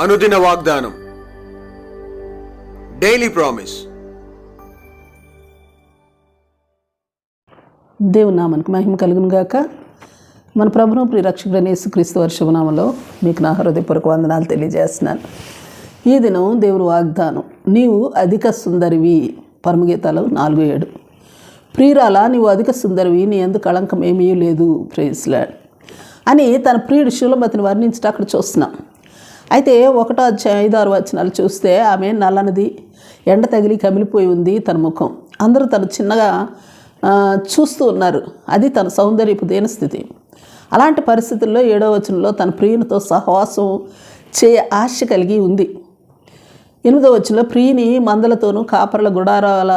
అనుదిన వాగ్దానం. Daily promise దేవుని నామానికి మహిమ కలుగును గాక. మన ప్రభును ప్రియరక్షకుడైన యేసుక్రీస్తు వర్షభనామంలో మీకు నా హృదయపూర్వక వందనాలు తెలియజేస్తున్నాను. ఈ దినం దేవుని వాగ్దానం నీవు అధిక సుందరివి పరమగీతాలు నాలుగు ఏడు. ప్రియురాల నీవు అధిక సుందరివి నీ ఎందుకు కళంకం ఏమీ లేదు ప్రేయస్లాడ్ అని తన ప్రియుడు శూలమతిని వర్ణించట అక్కడ చూస్తున్నాం. అయితే ఒకటో ఐదు ఆరు వచనాలు చూస్తే ఆమె నల్లనిది ఎండ తగిలి కమిలిపోయి ఉంది తన ముఖం. అందరూ తను చిన్నగా చూస్తూ ఉన్నారు. అది తన సౌందర్యపు దేనస్థితి. అలాంటి పరిస్థితుల్లో ఏడో వచనంలో తన ప్రియునితో సహవాసం చేయ ఆశ కలిగి ఉంది. ఎనిమిదో వచనంలో ప్రియుని మందలతోనూ కాపర్ల గుడారాల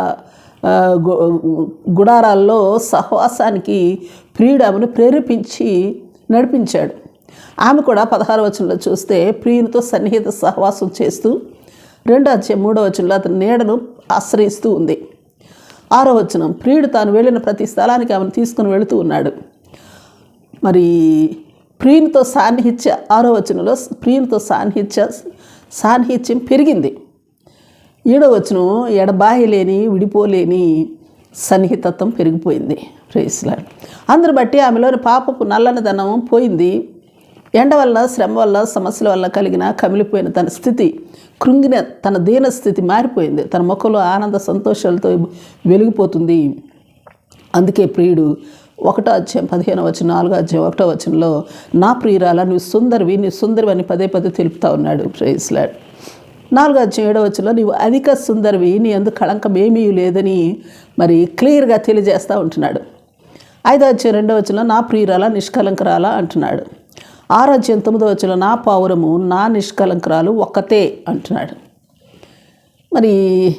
గుడారాల్లో సహవాసానికి ప్రియుడు ఆమెను ప్రేరేపించి నడిపించాడు. ఆమె కూడా పదహారు వచనంలో చూస్తే ప్రియునితో సన్నిహిత సహవాసం చేస్తూ రెండో అధ్యాయం మూడో వచనంలో అతని నీడను ఆశ్రయిస్తూ ఉంది. ఆరో వచనం ప్రియుడు తాను వెళ్ళిన ప్రతి స్థలానికి ఆమెను తీసుకుని వెళుతూ ఉన్నాడు. మరి ప్రియునితో సాన్నిహిత్య ఆరో వచనంలో ప్రియునితో సాన్నిహిత్య సాన్నిహిత్యం పెరిగింది. ఏడో వచనం ఎడబాయి లేని విడిపోలేని సన్నిహితత్వం పెరిగిపోయింది. ప్రేస్లాడ్ అందరు బట్టి ఆమెలోని పాపపు నల్లనిదనం పోయింది. ఎండ వల్ల శ్రమ వల్ల సమస్యల వల్ల కలిగిన కమిలిపోయిన తన స్థితి కృంగిన తన దీన స్థితి మారిపోయింది. తన ముఖంలో ఆనంద సంతోషాలతో వెలిగిపోతుంది. అందుకే ప్రియుడు ఒకటో అధ్యాయం పదిహేను వచ్చిన నాలుగో అధ్యాయం ఒకటో వచనంలో నా ప్రియురాల నువ్వు సుందరివి నీ సుందరివి అని పదే పదే తెలుపుతా ఉన్నాడు. ప్రేస్లాడ్ నాలుగో అధ్యాయం ఏడో వచనంలో నీవు అధిక సుందరివి నీ అందు కళంకం ఏమీ లేదని మరి క్లియర్గా తెలియజేస్తూ ఉంటున్నాడు. ఐదో అధ్యాయం రెండో వచనంలో నా ప్రియురాల నిష్కలంకరాల అంటున్నాడు. ఆరాధ్యం తొమ్మిదో వచ్చిన నా పావురము నా నిష్కలంకరాలు ఒక్కతే అంటున్నాడు. మరి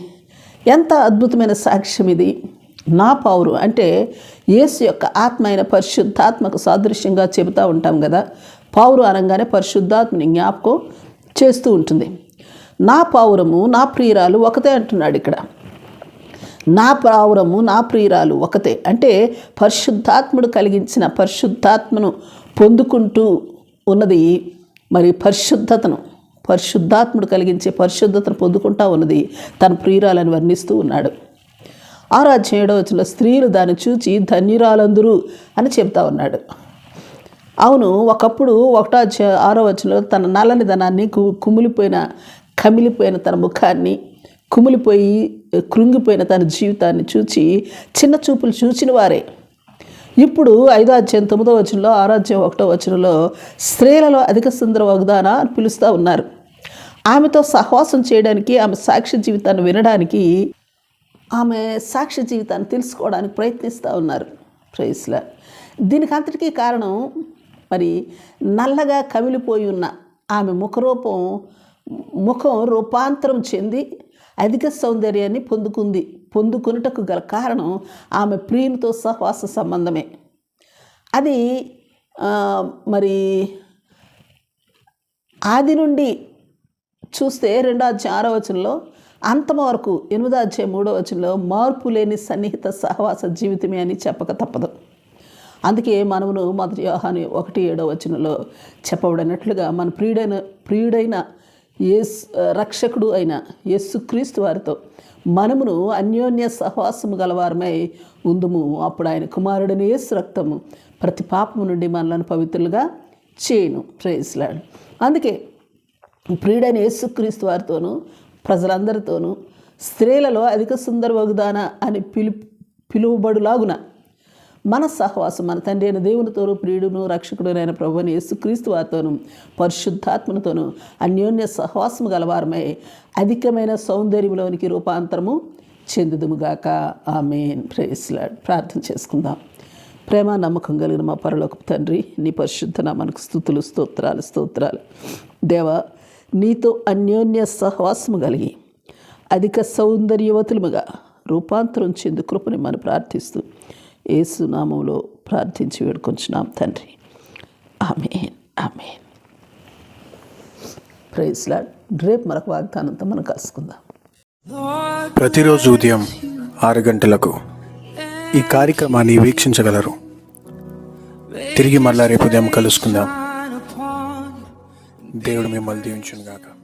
ఎంత అద్భుతమైన సాక్ష్యం ఇది. నా పావురు అంటే యేసు యొక్క ఆత్మ అయిన పరిశుద్ధాత్మకు సాదృశ్యంగా చెబుతూ ఉంటాం కదా. పావురు అనగానే పరిశుద్ధాత్మని జ్ఞాపకం చేస్తూ ఉంటుంది. నా పావురము నా ప్రియురాలు ఒకతే అంటున్నాడు ఇక్కడ. నా పావురము నా ప్రియురాలు ఒకతే. అంటే పరిశుద్ధాత్ముడు కలిగించిన పరిశుద్ధాత్మను పొందుకుంటూ ఉన్నది. మరి పరిశుద్ధతను పరిశుద్ధాత్ముడు కలిగించే పరిశుద్ధతను పొందుకుంటా ఉన్నది. తన ప్రియురాలని వర్ణిస్తూ ఉన్నాడు. ఆరాధ్యం ఏడో వచ్చిన స్త్రీలు దాన్ని చూచి ధన్యురాలందరూ అని చెప్తా ఉన్నాడు. అవును ఒకప్పుడు ఒకటో ఆరో వచనంలో తన నల్లని ధనాన్ని కు- కుమిలిపోయిన కమిలిపోయిన తన ముఖాన్ని కుమిలిపోయి కృంగిపోయిన తన జీవితాన్ని చూచి చిన్న చూపులు చూచిన వారే ఇప్పుడు ఐదో అధ్యాయం తొమ్మిదో వచనంలో ఆరాధ్యం ఒకటో వచనంలో స్త్రీలలో అధిక సుందర వగ్దాన అని పిలుస్తూ ఉన్నారు. ఆమెతో సహవాసం చేయడానికి ఆమె సాక్షి జీవితాన్ని వినడానికి ఆమె సాక్షి జీవితాన్ని తెలుసుకోవడానికి ప్రయత్నిస్తూ ఉన్నారు. ప్రైస్లా దీనికి అంతటికీ కారణం మరి నల్లగా కమిలిపోయి ఉన్న ఆమె ముఖరూపం ముఖం రూపాంతరం చెంది అధిక సౌందర్యాన్ని పొందుకుంది. పొందుకొనుటకు గల కారణం ఆమె ప్రియునితో సహవాస సంబంధమే. అది మరి ఆది నుండి చూస్తే రెండో అధ్యాయం ఆరో వచనంలో అంతమ వరకు ఎనిమిదో అధ్యాయం మూడో వచనంలో మార్పు లేని సన్నిహిత సహవాస జీవితమే అని చెప్పక తప్పదు. అందుకే మనమును మొదటి యోహాను ఒకటి ఏడో వచనంలో చెప్పబడినట్లుగా మన ప్రియుడైన ప్రియుడైన ఏసు రక్షకుడు అయిన యేసుక్రీస్తు వారితో మనమును అన్యోన్య సహవాసము గలవారమై ఉందుము. అప్పుడు ఆయన కుమారుడిని యేసు రక్తము ప్రతి పాపము నుండి మనలను పవిత్రులుగా చేయను. ప్రేయిస్లాడు అందుకే ప్రియుడైన యేసుక్రీస్తు వారితోనూ ప్రజలందరితోనూ స్త్రీలలో అధిక సుందర వగుదాన అని పిలు పిలువబడులాగున మన సహవాసం మన తండ్రి అయిన దేవునితోనూ ప్రియుడును రక్షకుడునైన ప్రభుని యేసుక్రీస్తు వారితోనూ పరిశుద్ధాత్మతోనూ అన్యోన్య సహవాసము గలవారమై అధికమైన సౌందర్యంలోనికి రూపాంతరము చెందుదుముగాక. ఆమె ప్రేస్లాడ్ ప్రార్థన చేసుకుందాం. ప్రేమ నమ్మకం కలిగిన మా పరలోకపు తండ్రి నీ పరిశుద్ధ మనకు స్థుతులు స్తోత్రాలు స్తోత్రాలు. దేవా నీతో అన్యోన్య సహవాసము కలిగి అధిక సౌందర్యవతులుగా రూపాంతరం చెందు కృపని మనం ప్రార్థిస్తూ ఏసునామంలో ప్రార్థించి వేడుకొంచున్నాం తండ్రి. Amen amen. ప్రైజ్లాడ్ రేపు మరొక వాగ్దానంతో మనం కలుసుకుందాం. ప్రతిరోజు ఉదయం ఆరు గంటలకు ఈ కార్యక్రమాన్ని వీక్షించగలరు. తిరిగి మళ్ళా రేపు ఉదయం కలుసుకుందాం. దేవుడు మిమ్మల్ని దీవించునుగాక.